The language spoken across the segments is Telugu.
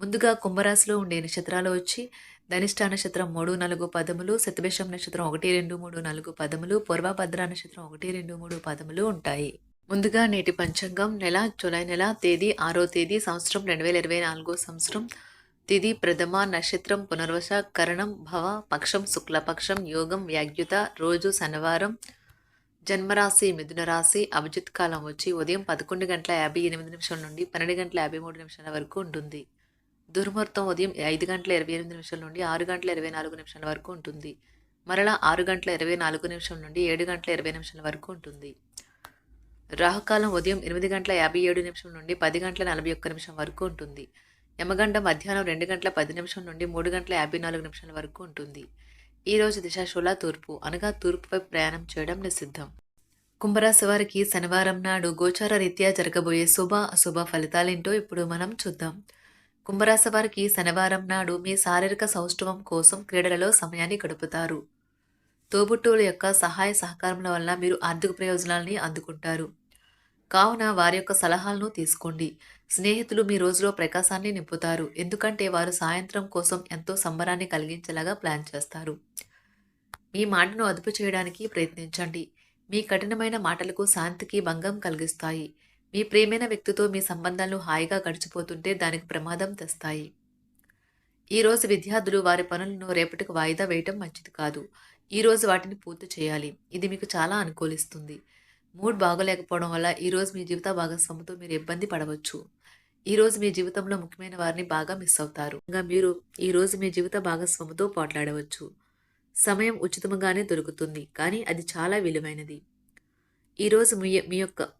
ముందుగా కుంభరాశిలో ఉండే నక్షత్రాలు వచ్చి ధనిష్ట నక్షత్రం మూడు నాలుగు పదములు శతభిషం నక్షత్రం ఒకటి రెండు మూడు నాలుగు పదములు పూర్వభద్ర నక్షత్రం ఒకటి రెండు మూడు పదములు ఉంటాయి. ముందుగా నేటి పంచాంగం నెల జూలై నెల తేదీ ఆరో తేదీ సంవత్సరం రెండు వేల ఇరవై నాలుగో సంవత్సరం. తిది ప్రథమ నక్షత్రం పునర్వశ కరణం భవ పక్షం శుక్లపక్షం యోగం వ్యాగ్యుత రోజు శనివారం. జన్మరాశి మిథున రాశి అభిజిత్ కాలం వచ్చి ఉదయం పదకొండు గంటల యాభై ఎనిమిది నిమిషాల నుండి పన్నెండు గంటల యాభై మూడు నిమిషాల వరకు ఉంటుంది. దుర్ముహూర్తం ఉదయం ఐదు గంటల ఇరవై ఎనిమిది నిమిషాల నుండి ఆరు గంటల ఇరవై నాలుగు నిమిషాల వరకు ఉంటుంది. మరలా ఆరు గంటల ఇరవై నాలుగు నిమిషం నుండి ఏడు గంటల ఇరవై నిమిషాల వరకు ఉంటుంది. రాహుకాలం ఉదయం ఎనిమిది గంటల యాభై ఏడు నిమిషం నుండి పది గంటల నలభై ఒక్క నిమిషం వరకు ఉంటుంది. యమగండ మధ్యాహ్నం రెండు గంటల పది నిమిషం నుండి మూడు గంటల యాభై నాలుగు నిమిషాల వరకు ఉంటుంది. ఈరోజు రోజు దిశాశూల తూర్పు అనగా తూర్పుపై ప్రయాణం చేయడం నిషిద్ధం. కుంభరాశి వారికి శనివారం నాడు గోచార రీత్యా జరగబోయే శుభ అశుభ ఫలితాలేంటో ఇప్పుడు మనం చూద్దాం. కుంభరాశి వారికి శనివారం నాడు మీ శారీరక సౌష్ఠవం కోసం క్రీడలలో సమయాన్ని గడుపుతారు. తోబుట్టువుల యొక్క సహాయ సహకారముల వల్ల మీరు ఆర్థిక ప్రయోజనాలని అందుకుంటారు. కావున వారి యొక్క సలహాలను తీసుకోండి. స్నేహితులు మీ రోజులో ప్రకాశాన్ని నింపుతారు. ఎందుకంటే వారు సాయంత్రం కోసం ఎంతో సంబరాన్ని కలిగించేలాగా ప్లాన్ చేస్తారు. మీ మాటను అదుపు చేయడానికి ప్రయత్నించండి. మీ కఠినమైన మాటలకు శాంతికి భంగం కలిగిస్తాయి. మీ ప్రేమైన వ్యక్తితో మీ సంబంధాలు హాయిగా గడిచిపోతుంటే దానికి ప్రమాదం తెస్తాయి. ఈరోజు విద్యార్థులు వారి పనులను రేపటికి వాయిదా వేయటం మంచిది కాదు. ఈరోజు వాటిని పూర్తి చేయాలి. ఇది మీకు చాలా అనుకూలిస్తుంది. మూడ్ బాగోలేకపోవడం వల్ల ఈరోజు మీ జీవిత భాగస్వామితో మీరు ఇబ్బంది పడవచ్చు. ఈరోజు మీ జీవితంలో ముఖ్యమైన వారిని బాగా మిస్ అవుతారు. ఇంకా మీరు ఈరోజు మీ జీవిత భాగస్వామితో పోట్లాడవచ్చు. సమయం ఉచితంగానే దొరుకుతుంది. కానీ అది చాలా విలువైనది. ఈరోజు మీ మీ యొక్క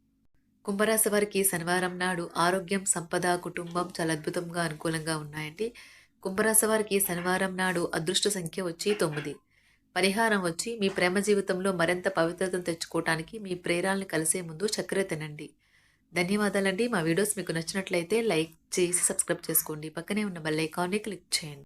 కుంభరాశి వారికి శనివారం నాడు ఆరోగ్యం సంపద కుటుంబం చాలా అద్భుతంగా అనుకూలంగా ఉన్నాయండి. కుంభరాశి వారికి శనివారం నాడు అదృష్ట సంఖ్య వచ్చి తొమ్మిది. పరిహారం వచ్చి మీ ప్రేమ జీవితంలో మరింత పవిత్రతను తెచ్చుకోవటానికి మీ ప్రేరాలను కలిసే ముందు చక్కెర తినండి. ధన్యవాదాలండి. మా వీడియోస్ మీకు నచ్చినట్లయితే లైక్ చేసి సబ్స్క్రైబ్ చేసుకోండి. పక్కనే ఉన్న బెల్ ఐకాన్ని క్లిక్ చేయండి.